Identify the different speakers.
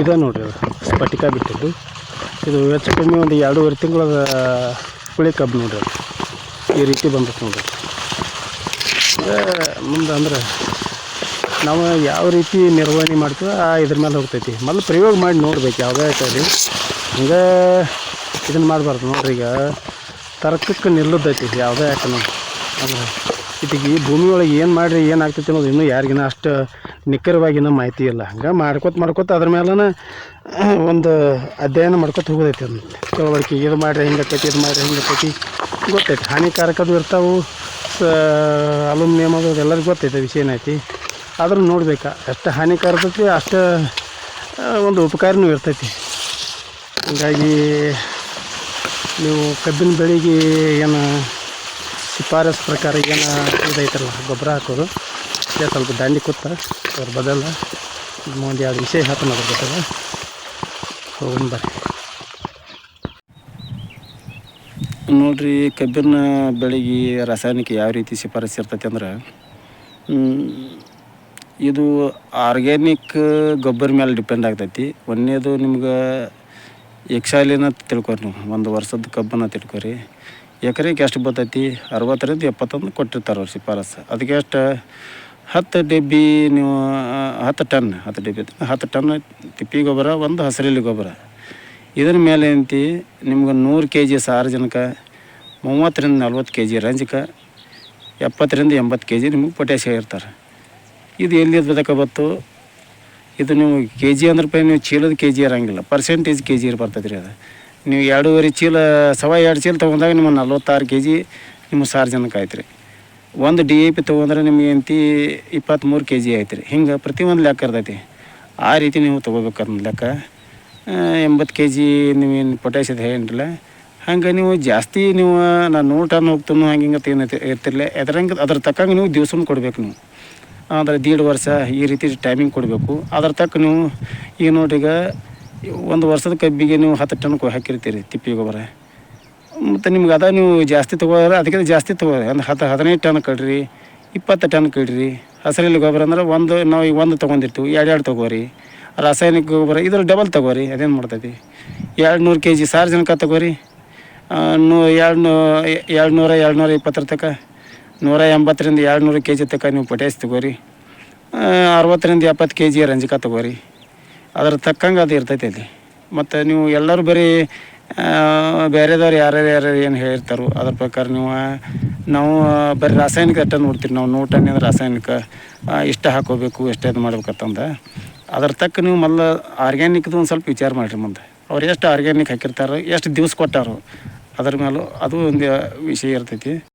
Speaker 1: ಇದೆ ನೋಡ್ರಿ ಸ್ಫಟಿಕ ಬಿಟ್ಟಿದ್ದು. ಇದು ಹೆಚ್ಚು ಕಮ್ಮಿ ಒಂದು ಎರಡೂವರೆ ತಿಂಗಳ ಕುಳಿ ಕಬ್ಬು ನೋಡ್ರಿ ಈ ರೀತಿ ಬಂದೈತೆ ನೋಡ್ರಿ ಮುಂದೆ ಅಂದ್ರೆ ನಾವು ಯಾವ ರೀತಿ ನಿರ್ವಹಣೆ ಮಾಡ್ತೀವಿ ಆ ಇದ್ರ ಮೇಲೆ ಹೋಗ್ತೈತಿ. ಮೊದಲು ಪ್ರಯೋಗ ಮಾಡಿ ನೋಡ್ಬೇಕು ಯಾವುದೇ ಕಡೆ ಹಿಂಗೆ ಇದನ್ನು ಮಾಡಬಾರ್ದು ನೋಡ್ರಿ ಈಗ. ತರ್ಕಕ್ಕೆ ನಿಲ್ಲದೈತಿ ಯಾವುದೇ ಯಾಕನು ಅಂದ್ರೆ ಇದಕ್ಕೆ ಈ ಭೂಮಿ ಒಳಗೆ ಏನು ಮಾಡಿರಿ, ಏನು ಆಗ್ತೈತಿ ಅನ್ನೋದು ಇನ್ನೂ ಯಾರಿಗಿನ ಅಷ್ಟು ನಿಖರವಾಗಿ ಇನ್ನೂ ಮಾಹಿತಿ ಇಲ್ಲ. ಹಂಗೆ ಮಾಡ್ಕೊತ ಮಾಡ್ಕೊತ ಅದ್ರ ಮೇಲನ ಒಂದು ಅಧ್ಯಯನ ಮಾಡ್ಕೊತ ಹೋಗೋದೈತಿ ಅದನ್ನ. ತಿಳುವಳಿಕೆ ಇದು ಮಾಡಿರಿ, ಹಿಂಗೆ ಆಕೈತಿ, ಇದು ಮಾಡಿರಿ, ಹಿಂಗೆ ಆಕೈತಿ, ಗೊತ್ತೈತಿ. ಹಾನಿಕಾರಕದು ಇರ್ತಾವೆ, ಸ ಅಲುಮಿನಿಯಮ್ ಅದು ಎಲ್ಲರಿಗೂ ಗೊತ್ತೈತೆ ವಿಷಯ ಏನೈತಿ ಆದ್ರೂ ನೋಡ್ಬೇಕಾ ಎಷ್ಟು ಹಾನಿಕಾರಕತಿ ಅಷ್ಟು ಒಂದು ಉಪಕಾರನೂ ಇರ್ತೈತಿ. ಹಂಗಾಗಿ, ನೀವು ಕಬ್ಬಿನ ಬೆಳೆಗೆ ಏನು ಶಿಫಾರಸ್ ಪ್ರಕಾರ ಏನು ಇದೈತಲ್ಲ, ಗೊಬ್ಬರ ಹಾಕೋದು. ಅದೇ ಸ್ವಲ್ಪ ದಾಂಡಿ ಕೂತ ಅದ್ರ ಬದಲ ಒಂದು ಎರಡು ವಿಷಯ ಹಾಕೊಂಡು ಅದ್ರ ಬದಲ ಹೋಗೋಣ ಬರ್ರಿ. ನೋಡ್ರಿ ಕಬ್ಬಿನ ಬೆಳೆಗೆ ರಾಸಾಯನಿಕ ಯಾವ ರೀತಿ ಶಿಫಾರಸ್ ಇರ್ತೈತೆ ಅಂದ್ರೆ ಇದು ಆರ್ಗ್ಯಾನಿಕ್ ಗೊಬ್ಬರ ಮೇಲೆ ಡಿಪೆಂಡ್ ಆಗ್ತೈತಿ. ಒಂದನೇದು ನಿಮ್ಗೆ ಯಕ್ಷಾಲಿನ ತಿಳ್ಕೊರಿ ನೀವು, ಒಂದು ವರ್ಷದ ಕಬ್ಬನ್ನು ತಿಳ್ಕೊರಿ. ಎಕರೆಗೆ ಎಷ್ಟು ಬರ್ತೈತಿ? ಅರವತ್ತರಿಂದ ಎಪ್ಪತ್ತೊಂದು ಕೊಟ್ಟಿರ್ತಾರೆ ಅವ್ರು ಶಿಫಾರಸ್ ಅದಕ್ಕೆ ಎಷ್ಟು? ಹತ್ತು ಡಬ್ಬಿ ನೀವು ಹತ್ತು ಟನ್, ಹತ್ತು ಡಬ್ಬಿ. ಹತ್ತು ಟನ್ ತಿಪ್ಪಿ ಗೊಬ್ಬರ, ಒಂದು ಹಸಿರಲ್ಲಿ ಗೊಬ್ಬರ. ಇದ್ರ ಮೇಲೆ ಅಂತಿ ನಿಮ್ಗೆ ನೂರು ಕೆ ಜಿ ಸಾರಜನಕ, ಮೂವತ್ತರಿಂದ ನಲ್ವತ್ತು ಕೆ ಜಿ ರಂಜಕ, ಎಪ್ಪತ್ತರಿಂದ ಎಂಬತ್ತು ಕೆ ಜಿ ನಿಮಗೆ ಪೊಟ್ಯಾಸಿಯ ಇರ್ತಾರೆ. ಇದು ಎಲ್ಲಿ ಬದಕಬತ್ತು ಇದು ನೀವು ಕೆ ಜಿ ಅಂದ್ರೆ ನೀವು ಚೀಲದ ಕೆ ಜಿ ಇರೋಂಗಿಲ್ಲ. ಪರ್ಸೆಂಟೇಜ್ ಕೆ ಜಿ ಬರ್ತೈತೆ ರೀ ಅದು. ನೀವು ಎರಡೂವರೆ ಚೀಲ, ಸವಾ ಎರಡು ಚೀಲ ತೊಗೊಂಡಾಗ ನಿಮ್ಮ ನಲ್ವತ್ತಾರು ಕೆ ಜಿ ನಿಮ್ಮ ಸಾರ್ವಜನಿಕ ಆಯ್ತು ರೀ. ಒಂದು ಡಿ ಎ ಪಿ ತೊಗೊಂಡ್ರೆ ನಿಮಗೆ ಅಂತಿ ಇಪ್ಪತ್ತ್ಮೂರು ಕೆ ಜಿ ಆಯ್ತು ರೀ. ಹಿಂಗೆ ಪ್ರತಿಯೊಂದು ಲೆಕ್ಕ ಇರ್ತೈತಿ. ಆ ರೀತಿ ನೀವು ತೊಗೋಬೇಕನ್ನೋ ಲೆಕ್ಕ. ಎಂಬತ್ತು ಕೆ ಜಿ ನೀವೇನು ಇದೆ ಹೇಳಿರಲ್ಲ ಹಂಗೆ ನೀವು ಜಾಸ್ತಿ ನೀವು ನಾನು ನೂರು ಟನ್ ಹೋಗ್ತೀನೋ ಹಂಗೆ ಹಿಂಗೆ ಏನೈತಿ ಇರ್ತಿರಲಿಲ್ಲ ಅದ್ರಂಗೆ ಅದ್ರ ತಕ್ಕಂಗೆ ನೀವು ದಿವ್ಸನೂ ಕೊಡಬೇಕು ನೀವು. ಅಂದರೆ ದೀಡ್ ವರ್ಷ ಈ ರೀತಿ ಟೈಮಿಂಗ್ ಕೊಡಬೇಕು. ಅದ್ರ ತಕ್ಕ ನೀವು ಈಗ ನೋಡಿ ಈಗ ಒಂದು ವರ್ಷದ ಕಬ್ಬಿಗೆ ನೀವು ಹತ್ತು ಟನ್ ಕೊ ಹಾಕಿರ್ತೀರಿ ತಿಪ್ಪಿ ಗೊಬ್ಬರ. ಮತ್ತು ನಿಮ್ಗೆ ಅದ ನೀವು ಜಾಸ್ತಿ ತೊಗೋದ್ರೆ ಅದಕ್ಕಿಂತ ಜಾಸ್ತಿ ತೊಗೋದ್ರೆ ಒಂದು ಹತ್ತು, ಹದಿನೈದು ಟನ್ ಕಡ್ರಿ ಇಪ್ಪತ್ತು ಟನ್ ಕಡ್ರಿ ಹಸಿರಲ್ಲಿ ಗೊಬ್ಬರ ಅಂದ್ರೆ ಒಂದು ನಾವು ಈಗ ಒಂದು ತೊಗೊಂಡಿರ್ತೀವಿ ಎರಡು ಎರಡು ತೊಗೋರಿ. ರಾಸಾಯನಿಕ ಗೊಬ್ಬರ ಇದ್ರ ಡಬಲ್ ತೊಗೋರಿ, ಅದೇನು ಮಾಡ್ತೈತಿ? ಎರಡು ನೂರು ಕೆ ಜಿ ಸಾರ್ವಜನಿಕ ತೊಗೋರಿ. ನೂ ಎರಡು ನೂ ಎರಡು ನೂರ ಎರಡು ನೂರ ಇಪ್ಪತ್ತರ ತನಕ ನೂರ ಎಂಬತ್ತರಿಂದ ಎರಡು ನೂರು ಕೆ ಜಿ ತನಕ ನೀವು ಪೊಟ್ಯಾಸ್ ತೊಗೋರಿ. ಅರವತ್ತರಿಂದ ಎಪ್ಪತ್ತು ಕೆ ಜಿ ರಂಜಕ ತೊಗೋರಿ. ಅದ್ರ ತಕ್ಕಂಗೆ ಅದು ಇರ್ತೈತೆ ಅಲ್ಲಿ ಮತ್ತು ನೀವು ಎಲ್ಲರೂ ಬರೀ ಬೇರೆದವ್ರು ಯಾರ್ಯಾರು ಯಾರ್ಯಾರು ಏನು ಹೇಳಿರ್ತಾರೋ ಅದ್ರ ಪ್ರಕಾರ ನೀವು ನಾವು ಬರೀ ರಾಸಾಯನಿಕ ಅಟ್ಟ ನೋಡ್ತೀರಿ ನಾವು. ನೂರು ಟನ್ ಅಂದ್ರೆ ರಾಸಾಯನಿಕ ಇಷ್ಟ ಹಾಕೋಬೇಕು ಎಷ್ಟು ಇದು ಮಾಡ್ಬೇಕಂತಂದು. ಅದ್ರ ತಕ್ಕ ನೀವು ಮೊದಲ ಆರ್ಗ್ಯಾನಿಕ್ದು ಒಂದು ಸ್ವಲ್ಪ ವಿಚಾರ ಮಾಡಿರಿ ಮುಂದೆ. ಅವ್ರು ಎಷ್ಟು ಆರ್ಗ್ಯಾನಿಕ್ ಹಾಕಿರ್ತಾರೋ, ಎಷ್ಟು ದಿವ್ಸ ಕೊಟ್ಟಾರೋ, ಅದ್ರ ಮೇಲೂ ಅದು ಒಂದು ವಿಷಯ ಇರ್ತೈತಿ.